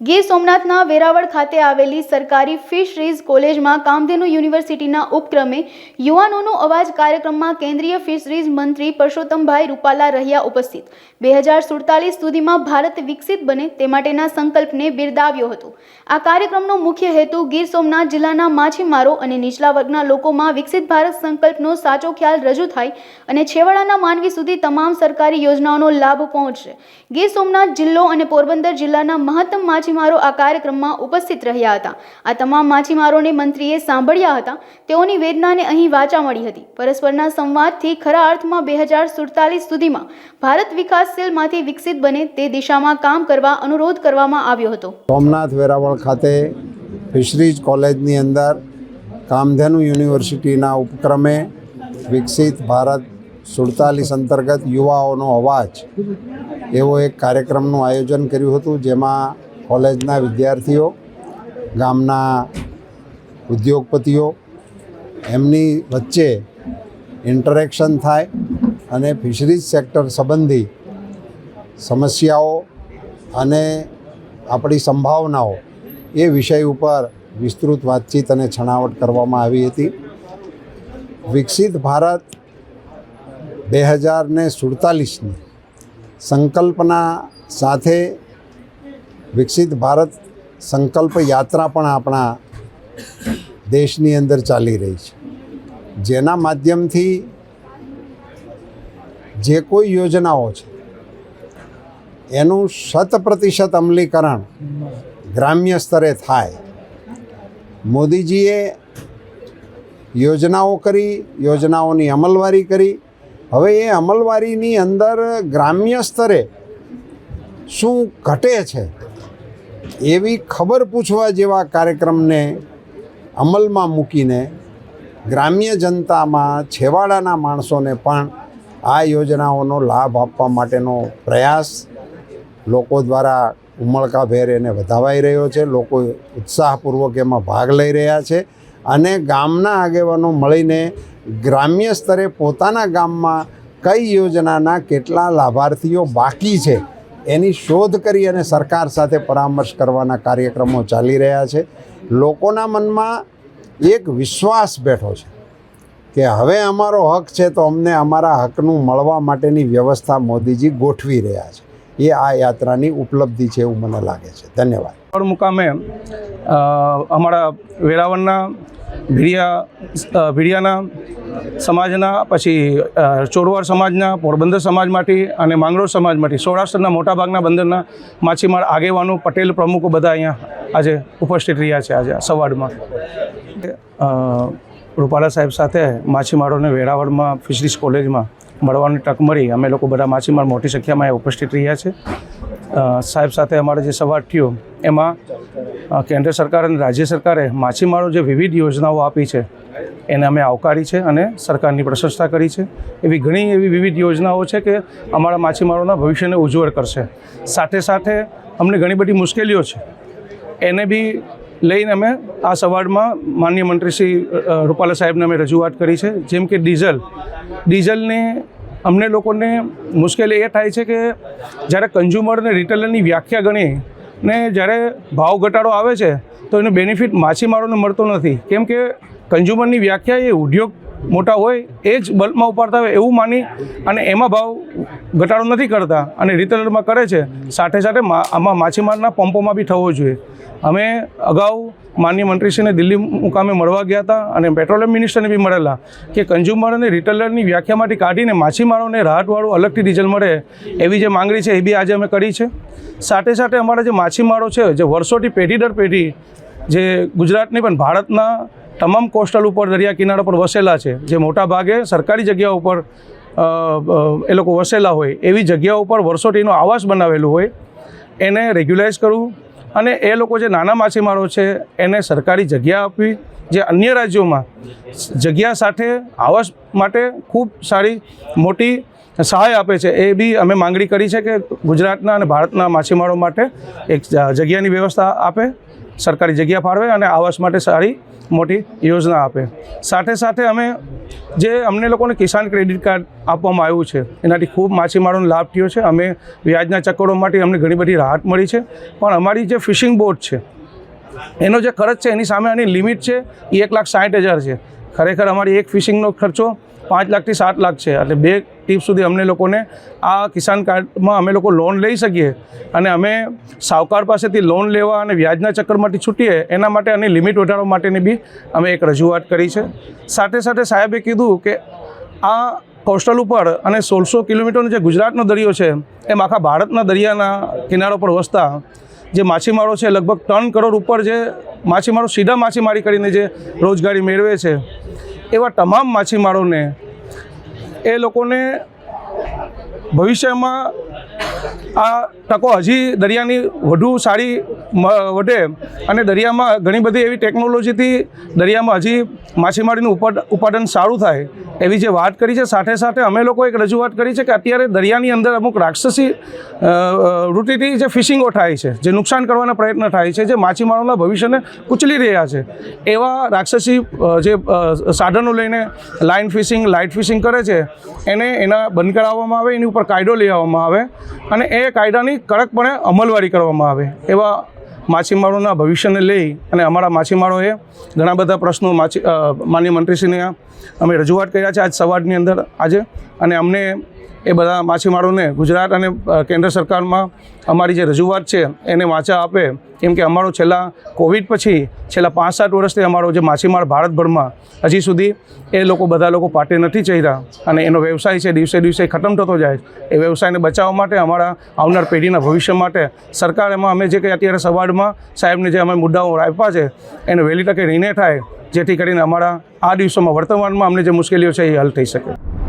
ગીર સોમનાથના વેરાવળ ખાતે આવેલી સરકારી ફિશરીઝ કોલેજમાં કામધેનુ યુનિવર્સિટીના ઉપક્રમે યુવાનોનો અવાજ કાર્યક્રમમાં કેન્દ્રીય ફિશરીઝ મંત્રી પરસોત્તમભાઈ રૂપાલા રહ્યા ઉપસ્થિત. બે હજાર સુડતાલીસ સુધીમાં ભારત વિકસિત બને તે માટેના સંકલ્પને બિરદાવ્યો હતો. આ કાર્યક્રમનો મુખ્ય હેતુ ગીર સોમનાથ જિલ્લાના માછીમારો અને નીચલા વર્ગના લોકોમાં વિકસિત ભારત સંકલ્પનો સાચો ખ્યાલ રજૂ થાય અને છેવાડાના માનવી સુધી તમામ સરકારી યોજનાઓનો લાભ પહોંચશે. ગીર સોમનાથ જિલ્લો અને પોરબંદર જિલ્લાના મહત્તમ માછીમારો આ કાર્યક્રમમાં ઉપસ્થિત રહ્યા હતા. આ તમામ માછીમારોને મંત્રીએ સાંભળ્યા હતા. તેઓની વેદનાને અહીં વાચા મળી હતી. પરસ્પરના સંવાદથી ખરા અર્થમાં બે હજાર સુડતાલીસ સુધીમાં ભારત વિકાસશીલમાંથી વિકસિત બને તે દિશામાં કામ કરવા અનુરોધ કરવામાં આવ્યો હતો. સોમનાથ વેરાવળ ખાતે ફિશરીઝ કોલેજની અંદર કામધેનુ યુનિવર્સિટીના ઉપક્રમે વિકસિત ભારત સુડતાલીસ અંતર્ગત યુવાઓનો અવાજ એવો એક કાર્યક્રમનું આયોજન કર્યું હતું, જેમાં કોલેજના વિદ્યાર્થીઓ, ગામના ઉદ્યોગપતિઓ, એમની વચ્ચે ઇન્ટરેક્શન થાય અને ફિશરીઝ સેક્ટર સંબંધી સમસ્યાઓ અને આપણી સંભાવનાઓ એ વિષય ઉપર વિસ્તૃત વાતચીત અને છણાવટ કરવામાં આવી હતી. વિકસિત ભારત બે હજાર ને સુડતાલીસની સંકલ્પના સાથે વિકસિત ભારત સંકલ્પ યાત્રા પણ આપણા દેશની અંદર ચાલી રહી છે. જેના માધ્યમથી જે કોઈ યોજનાઓ છે, એનું શત પ્રતિશત અમલીકરણ ગ્રામ્ય સ્તરે થાય. મોદીજીએ યોજનાઓ કરી, યોજનાઓની અમલવારી કરી. હવે એ અમલવારીની અંદર ગ્રામ્ય સ્તરે શું ઘટે છે એવી ખબર પૂછવા જેવા કાર્યક્રમને અમલમાં મૂકીને ગ્રામ્ય જનતામાં છેવાડાના માણસોને પણ આ યોજનાઓનો લાભ આપવા માટેનો પ્રયાસ લોકો દ્વારા ઉમળકાભેર એને વધાવાઈ રહ્યો છે. લોકો ઉત્સાહપૂર્વક એમાં ભાગ લઈ રહ્યા છે અને ગામના આગેવાનો મળીને ગ્રામ્ય સ્તરે પોતાના ગામમાં કઈ યોજનાના કેટલા લાભાર્થીઓ બાકી છે એની શોધ કરી અને સરકાર સાથે પરામર્શ કરવાના કાર્યક્રમો ચાલી રહ્યા છે. લોકોના મનમાં એક વિશ્વાસ બેઠો છે કે હવે અમારો હક છે તો અમને અમારા હકનું મળવા માટેની વ્યવસ્થા મોદીજી ગોઠવી રહ્યા છે. એ આ યાત્રાની ઉપલબ્ધિ છે એવું મને લાગે છે. ધન્યવાદ. મુકામે અમારા વેરાવળના, ભીડિયા ભીડિયાના સમાજના, પછી ચોરવાડ સમાજના, પોરબંદર સમાજમાંથી અને માંગરોળ સમાજમાંથી સૌરાષ્ટ્રના મોટાભાગના બંદરના માછીમાર આગેવાનો, પટેલ પ્રમુખો બધા અહીંયા આજે ઉપસ્થિત રહ્યા છે આજે આ રૂપાલા સાહેબ સાથે માછીમારોને વેરાવળમાં, ફિશરીઝ કોલેજમાં મળવાની તક મળી. અમે લોકો બધા માછીમાર મોટી સંખ્યામાં ઉપસ્થિત રહ્યા છે. સાહેબ સાથે અમારો જે સંવાદ થયો, એમાં કેન્દ્ર સરકાર અને રાજ્ય સરકારે માછીમારો જે વિવિધ યોજનાઓ આપી છે, એને અમે આવકારી છે અને સરકારની પ્રશંસા કરી છે. એવી ઘણી એવી વિવિધ યોજનાઓ છે કે અમારા માછીમારોના ભવિષ્યને ઉજ્જવળ કરશે. સાથે સાથે અમને ઘણી બધી મુશ્કેલીઓ છે. એને બી લઈને અમે આ સવારમાં માનનીય મંત્રી શ્રી રૂપાલા સાહેબને અમે રજૂઆત કરી છે. જેમ કે ડીઝલ. ડીઝલને અમને લોકોને મુશ્કેલી એ થાય છે કે જ્યારે કન્ઝ્યુમર અને રિટેલરની વ્યાખ્યા ગણી ને જ્યારે ભાવ ઘટાડો આવે છે, તો એનો બેનિફિટ માછીમારોને મળતો નથી. કેમ કે કન્ઝ્યુમરની વ્યાખ્યા એ ઉદ્યોગ મોટા હોય, એ જ બલ્કમાં ઉપાડતા હોય એવું માની અને એમાં ભાવ ઘટાડો નથી કરતા. અને રિટેલરમાં કરે છે. સાથે સાથે આમાં માછીમારના પંપોમાં બી થવો જોઈએ. અમે અગાઉ માન્ય મંત્રીશ્રીને દિલ્હી મુકામે મળવા ગયા હતા અને પેટ્રોલિયમ મિનિસ્ટરને બી મળેલા કે કન્ઝ્યુમર અને રિટેલરની વ્યાખ્યામાંથી કાઢીને માછીમારોને રાહતવાળું અલગથી ડીઝલ મળે એવી જે માંગણી છે એ બી આજે અમે કરી છે. સાથે સાથે અમારા જે માછીમારો છે, જે વર્ષોથી પેઢી દર પેઢી જે ગુજરાતની પણ ભારતના તમામ કોસ્ટલ ઉપર દરિયા કિનારા પર વસેલા છે, જે મોટા ભાગે સરકારી જગ્યા ઉપર એ લોકો વસેલા હોય, એવી જગ્યાઓ ઉપર વર્ષોટીનો આવાસ બનાવેલું હોય, એને રેગ્યુલાઇઝ કરવું અને એ લોકો જે નાના માછીમારો છે, એને સરકારી જગ્યા આપવી, જે અન્ય રાજ્યોમાં જગ્યા સાથે આવાસ માટે ખૂબ સારી, મોટી સહાય આપે છે, એ બી અમે માંગણી કરી છે કે ગુજરાતના અને ભારતના માછીમારો માટે એક જગ્યાની વ્યવસ્થા આપે સરકારી જગ્યા ફાળવે અને આવાસ માટે સારી મોટી યોજના આપે. સાથે સાથે અમે જે અમને લોકોને કિસાન ક્રેડિટ કાર્ડ આપવામાં આવ્યું છે, એનાથી ખૂબ માછીમારોનો લાભ થયો છે. અમે વ્યાજના ચક્કરો માટે અમને ઘણી બધી રાહત મળી છે. પણ અમારી જે ફિશિંગ બોટ છે, એનો જે ખર્ચ છે, એની સામે આની લિમિટ છે, એ એક લાખ સાઠ હજાર છે. ખરેખર અમારી એક ફિશિંગનો ખર્ચો પાંચ લાખથી સાત લાખ છે. એટલે બે ટીપ સુધી અમને લોકોને આ કિસાન કાર્ડમાં અમે લોકો લોન લઈ શકીએ અને અમે સાવકાર પાસેથી લોન લેવા અને વ્યાજના ચક્કરમાંથી છૂટીએ એના માટે અને લિમિટ વધારવા માટેની બી અમે એક રજૂઆત કરી છે. સાથે સાથે સાહેબે કીધું કે આ કોસ્ટલ ઉપર અને સોળસો કિલોમીટરનો જે ગુજરાતનો દરિયો છે, એમ આખા ભારતના દરિયાના કિનારો પર વસતા જે માછીમારો છે, લગભગ ત્રણ કરોડ ઉપર જે માછીમારો સીધા માછીમારી કરીને જે રોજગારી મેળવે છે. એવા તમામ માછીમારોને એ લોકોને ભવિષ્યમાં આ તકો હજી દરિયાની વધુ સારી વધે અને દરિયામાં ઘણી બધી એવી ટેકનોલોજીથી દરિયામાં હજી માછીમારીનું ઉપાદન સારું થાય એવી જે વાત કરી છે, સાથે સાથે અમે લોકો એક રજૂઆત કરી છે કે અત્યારે દરિયાની અંદર અમુક રાક્ષસી વૃત્તિથી જે ફિશિંગો થાય છે, જે નુકસાન કરવાના પ્રયત્ન થાય છે, જે માછીમારોના ભવિષ્યને કુચલી રહ્યા છે. એવા રાક્ષસી જે સાધનો લઈને લાઇન ફિશિંગ લાઇટ ફિશિંગ કરે છે, એને એના બંધ કરાવવામાં આવે, એની ઉપર કાયદો લઈ આવવામાં આવે અને એ કાયદાની કડકપણે અમલવારી કરવામાં આવે એવા માછીમારોના ભવિષ્યને લઈ અને અમારા માછીમારોએ ઘણા બધા પ્રશ્નો માછી માન્ય મંત્રીશ્રીને અમે રજૂઆત કર્યા છે આજ સવારની અંદર આજે. અને અમને એ બધા માછીમારોને ગુજરાત અને કેન્દ્ર સરકારમાં અમારી જે રજૂઆત છે એને વાંચા આપે. કેમ કે અમારો છેલ્લા કોવિડ પછી, છેલ્લા પાંચ સાત વર્ષથી અમારો જે માછીમાર ભારતભરમાં હજી સુધી એ લોકો બધા લોકો પાટે નથી ચડ્યા અને એનો વ્યવસાય છે, દિવસે દિવસે ખતમ થતો જાય એ વ્યવસાયને બચાવવા માટે અમારા આવનાર પેઢીના ભવિષ્ય માટે સરકાર એમાં અમે જે કંઈ અત્યારે સવારમાં સાહેબને જે અમે મુદ્દાઓ આપ્યા છે, એને વહેલી તકે નિર્ણય થાય, જેથી કરીને અમારા આ દિવસોમાં વર્તમાનમાં અમને જે મુશ્કેલીઓ છે એ હલ થઈ શકે.